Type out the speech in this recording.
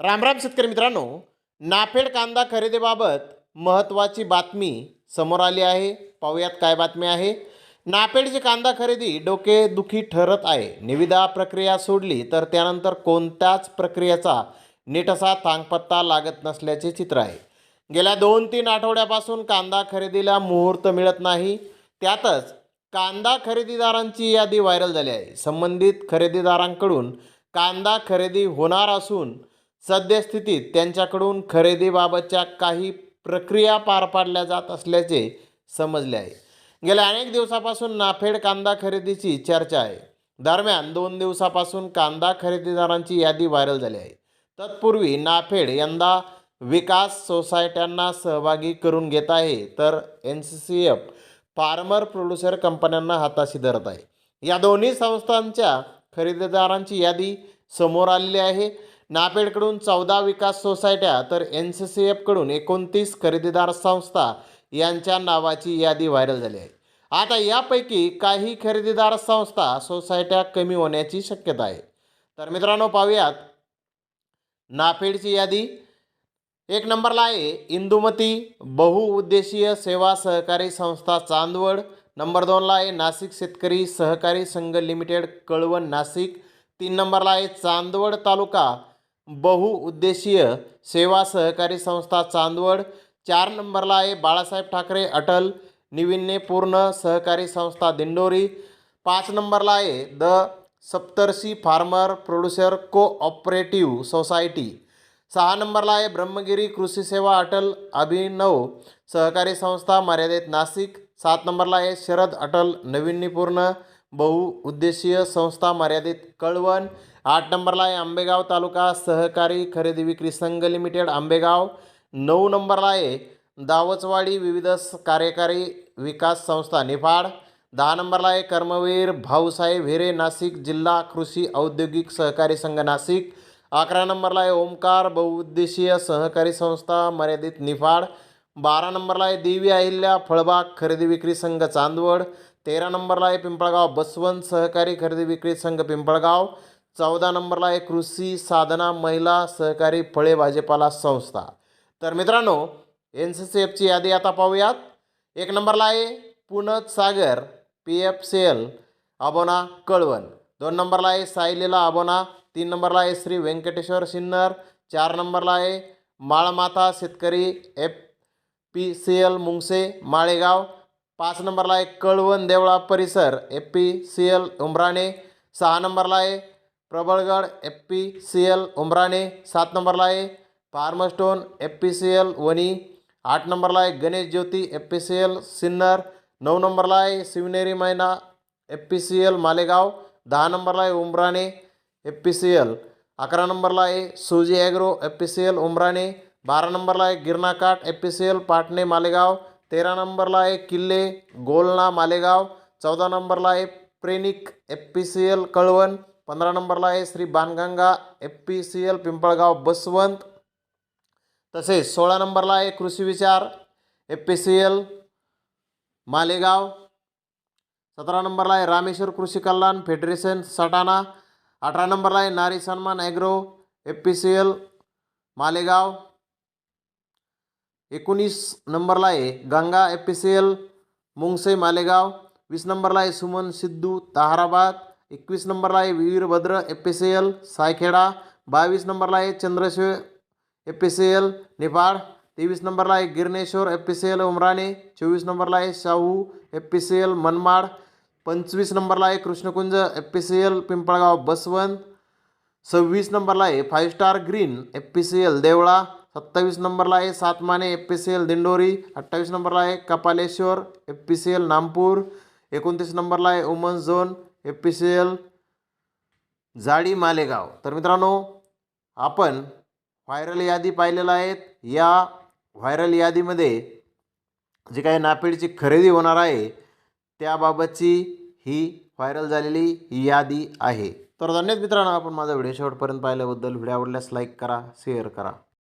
रामराम शेतकरी मित्रांनो नाफेड कांदा खरेदीबाबत महत्त्वाची बातमी समोर आली आहे. पाहूयात काय बातमी आहे. नाफेडची कांदा खरेदी डोकेदुखी ठरत आहे. निविदा प्रक्रिया सोडली तर त्यानंतर कोणत्याच प्रक्रियेचा नीट असा थांगपत्ता लागत नसल्याचे चित्र आहे. गेल्या दोन तीन आठवड्यापासून कांदा खरेदीला मुहूर्त मिळत नाही. त्यातच कांदा खरेदीदारांची यादी व्हायरल झाली आहे. संबंधित खरेदीदारांकडून कांदा खरेदी होणार असून सद्यस्थितीत त्यांच्याकडून खरेदीबाबतच्या काही प्रक्रिया पार पाडल्या जात असल्याचे समजले आहे. गेल्या अनेक दिवसापासून नाफेड कांदा खरेदीची चर्चा आहे. दरम्यान दोन दिवसापासून कांदा खरेदीदारांची यादी व्हायरल झाली आहे. तत्पूर्वी नाफेड यंदा विकास सोसायट्यांना सहभागी करून घेत आहे तर N C C F farmer producer कंपन्यांना हाताशी धरत आहे. या दोन्ही संस्थांच्या खरेदीदारांची यादी समोर आलेली आहे. नापेडकडून चौदा विकास सोसायट्या तर एन सी सी एफकडून एकोणतीस खरेदीदार संस्था यांच्या नावाची यादी व्हायरल झाली आहे. आता यापैकी काही खरेदीदार संस्था सोसायट्या कमी होण्याची शक्यता आहे. तर मित्रांनो पाहूयात. नाफेडची यादी. एक नंबरला आहे इंदुमती बहुउद्देशीय सेवा सहकारी संस्था चांदवड. नंबर दोनला आहे नाशिक शेतकरी सहकारी संघ लिमिटेड कळवण नाशिक. तीन नंबरला आहे चांदवड तालुका. बहुउद्देशीय सेवा सहकारी संस्था चांदवड चार नंबरला आहे बाळासाहेब ठाकरे अटल निविन्यपूर्ण सहकारी संस्था दिंडोरी. पाच नंबरला आहे the Saptarshi farmer producer cooperative society. सहा नंबरला आहे ब्रह्मगिरी कृषी सेवा अटल अभिनव सहकारी संस्था मर्यादित नाशिक. सात नंबरला आहे शरद अटल नवीन्यपूर्ण बहुउद्देशीय संस्था मर्यादित कळवण. आठ नंबरला आहे आंबेगाव तालुका सहकारी खरेदी विक्री संघ लिमिटेड आंबेगाव. नऊ नंबरला आहे दावचवाडी विविध कार्यकारी विकास संस्था निफाड. दहा नंबरला आहे कर्मवीर भाऊसाहेब हिरे नाशिक जिल्हा कृषी औद्योगिक सहकारी संघ नाशिक. अकरा नंबरला आहे ओमकार बहुउद्देशीय सहकारी संस्था मर्यादित निफाड. बारा नंबरला आहे देवी अहिल्या फळबाग खरेदी विक्री संघ चांदवड. तेरा नंबरला आहे पिंपळगाव बसवंत सहकारी खरेदी विक्री संघ पिंपळगाव चौदा नंबरला आहे कृषी साधना महिला सहकारी फळे भाजीपाला संस्था. तर मित्रांनो एन सी सी एफची यादी आता पाहूयात. एक नंबरला आहे पुनत Sagar P F C L Abona Kalwan. दोन नंबरला आहे साईलीला अबोना तीन नंबरला आहे श्री व्यंकटेश्वर सिन्नर चार नंबरला आहे माळमाथा शेतकरी F P C L Mungse Malegaon पाच नंबरला आहे कळवण देवळा परिसर F P C L Umrane. सहा नंबरला आहे Prabalgad F P C L Umrane. सात नंबरला आहे farmstone F P C L Vani. आठ नंबरला आहे Ganesh Jyoti F P C L Sinnar. नऊ नंबरला आहे Shivneri Maina F P C L Malegaon. दहा नंबरला आहे Umrane F P C L. अकरा नंबरला आहे Suji agro F P C L Umrane. बारा नंबरला आहे Girnakath F P C L Patne Malegaon. तेरा नंबरला आहे किल्ले गोलना मालेगाव. चौदा नंबरला आहे प्रेनिक F P C L Kalwan. पंधरा नंबरला आहे Shri Banganga F P C L Pimpalgaon Baswant. तसेच सोळा नंबरला आहे Krushi Vichar F P C L Malegaon. सतरा नंबरला आहे रामेश्वर कृषी कल्याण फेडरेशन सटाणा. अठरा नंबरला आहे Nari Sanman agro F P C L Malegaon. एकोणीस नंबरला आहे Ganga F P C L Mungse Malegaon. वीस नंबरला आहे सुमन सिद्धू ताहराबाद. एकवीस नंबरला आहे Virbhadra F P C L Saikheda. बावीस नंबरला आहे Chandrashiv F P C L Niphad तेवीस नंबरला आहे Girneshwar F P C L Umrane. चोवीस नंबरला आहे Shahu F P C L Manmad. पंचवीस नंबरला आहे Krishnakunj F P C L Pimpalgaon Baswant. सव्वीस नंबरला आहे five star green F P C L Deola. सत्तावीस नंबरला आहे Satmane F P C L Dindori अठ्ठावीस नंबरला आहे Kapaleshwar F P C L Nampur एकोणतीस नंबरला आहे women's zone F P C L जाडी मालेगाव. तर मित्रांनो आपण व्हायरल यादी पाहिलेलं आहेत. या व्हायरल यादीमध्ये जी काही नापेडची खरेदी होणार आहे त्याबाबतची ही व्हायरल झालेली ही यादी आहे. तर धन्यवाद मित्रांनो आपण माझा व्हिडिओ शेवटपर्यंत पाहिल्याबद्दल. व्हिडिओ आवडल्यास लाईक करा शेअर करा.